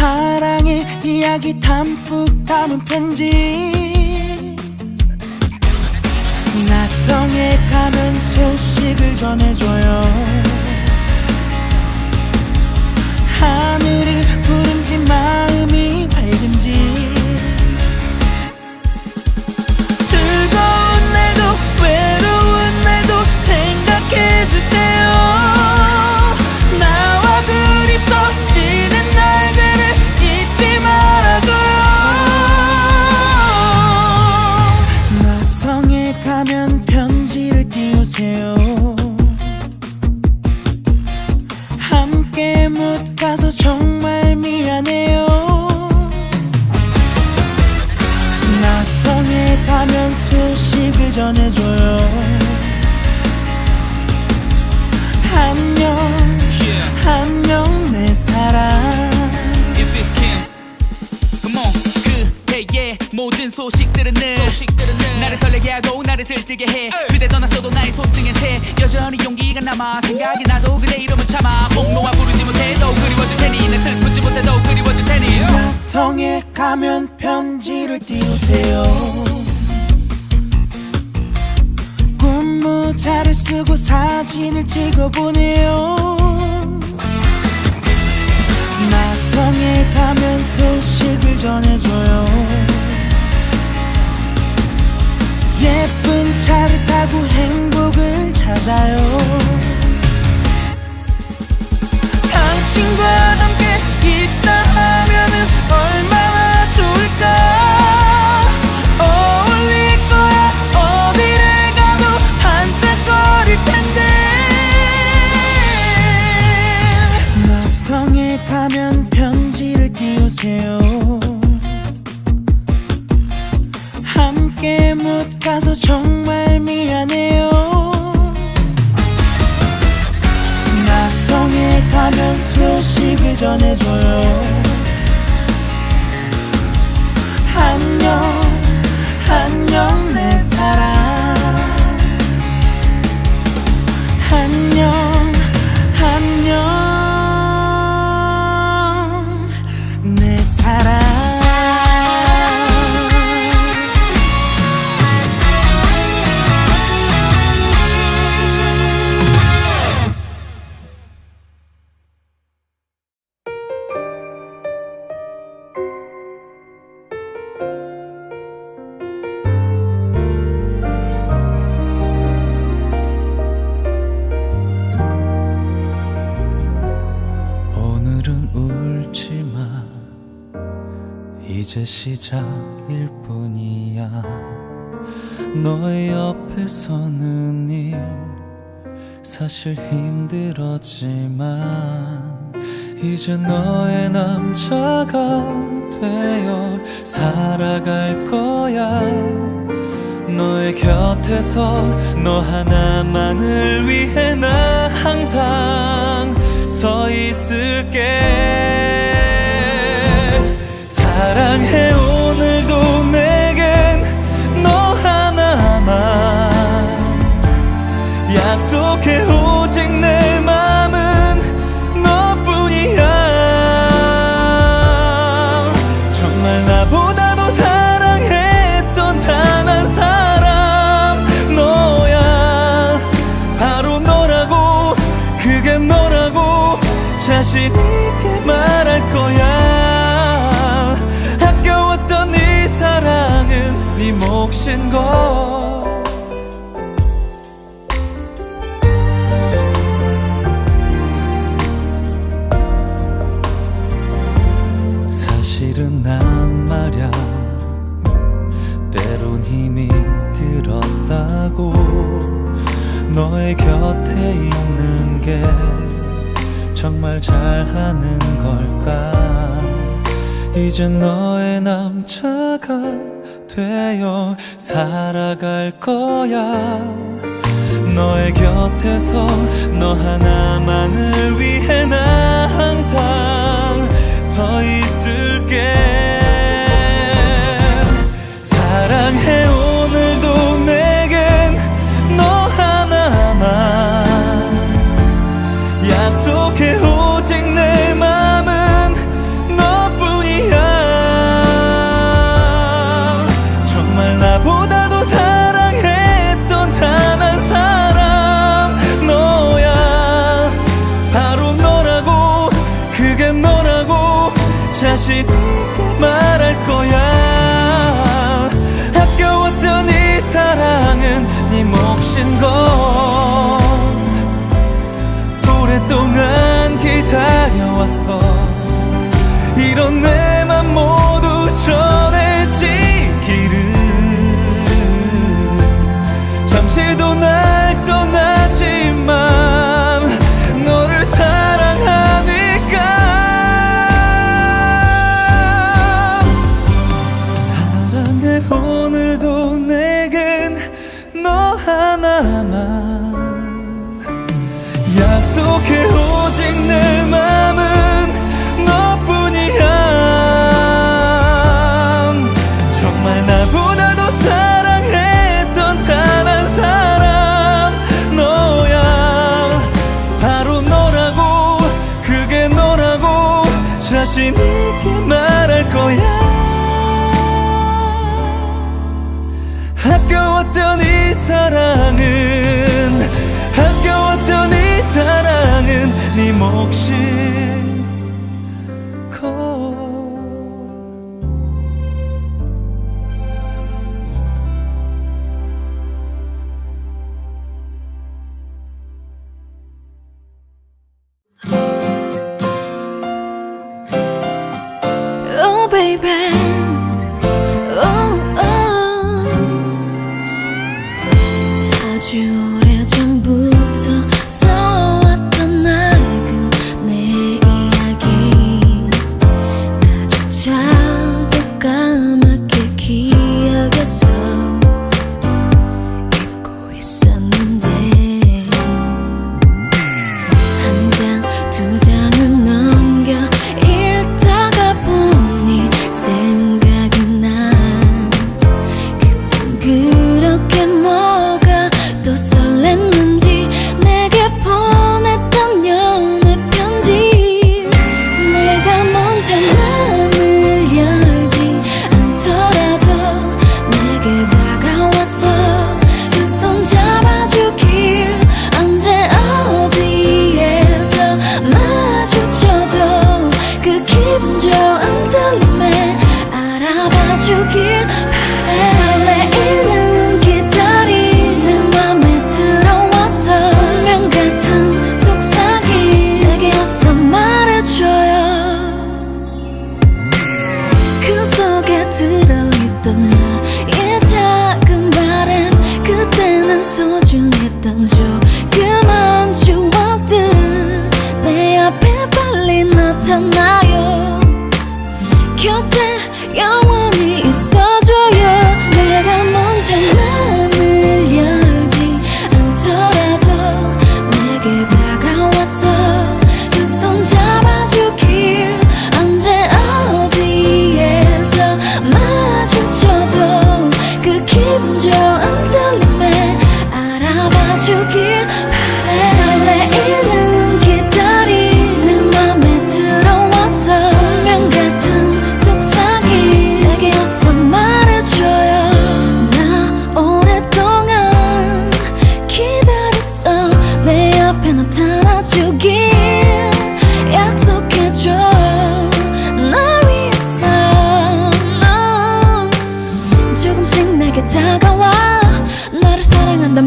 사랑의 이야기 담뿍 담은 편지. 나성에 가면 소식을 전해줘요. 하늘이 푸른지 마음이 밝은지 가면 편지를 띄우세요. 함께 못 가서 정말 미안해요. 나성에 가면 소식을 전해줘요. 안녕 Yeah, 안녕 내 사랑. If it's Kim, come on. 그해의 모든 소식들은 하고 나를 들뜨게 해. 그대 떠났어도 나의 소중한 채 여전히 용기가 남아. 생각이 나도 그대 이름을 참아. 꼭 놓아 부르지 못해도 그리워질 테니. 내 슬프지 못해도 그리워질 테니. 나성에 가면 편지를 띄우세요. 꽃모자를 쓰고 사진을 찍어 보내요. 나성에 가면 소식을 전해줘요 smile. 전해줘요 이제 시작일 뿐이야. 너의 옆에 서는 일 사실 힘들었지만 이제 너의 남자가 되어 살아갈 거야. 너의 곁에서 너 하나만을 위해 나 항상 서 있을게 자신 있게 말할 거야. 아껴왔던 네 사랑은 네 몫인 걸 사실은 난 말야 때론 힘이 들었다고. 너의 곁에 있는 게 정말 잘하는 걸까? 이제 너의 남자가 되어 살아갈 거야. 너의 곁에서 너 하나만을 위해 나 다시 말할 거야. 아껴왔던 이 사랑은 네 몫인 걸 오랫동안 기다려왔어. 혹시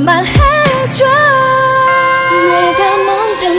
말해줘. 내가 먼저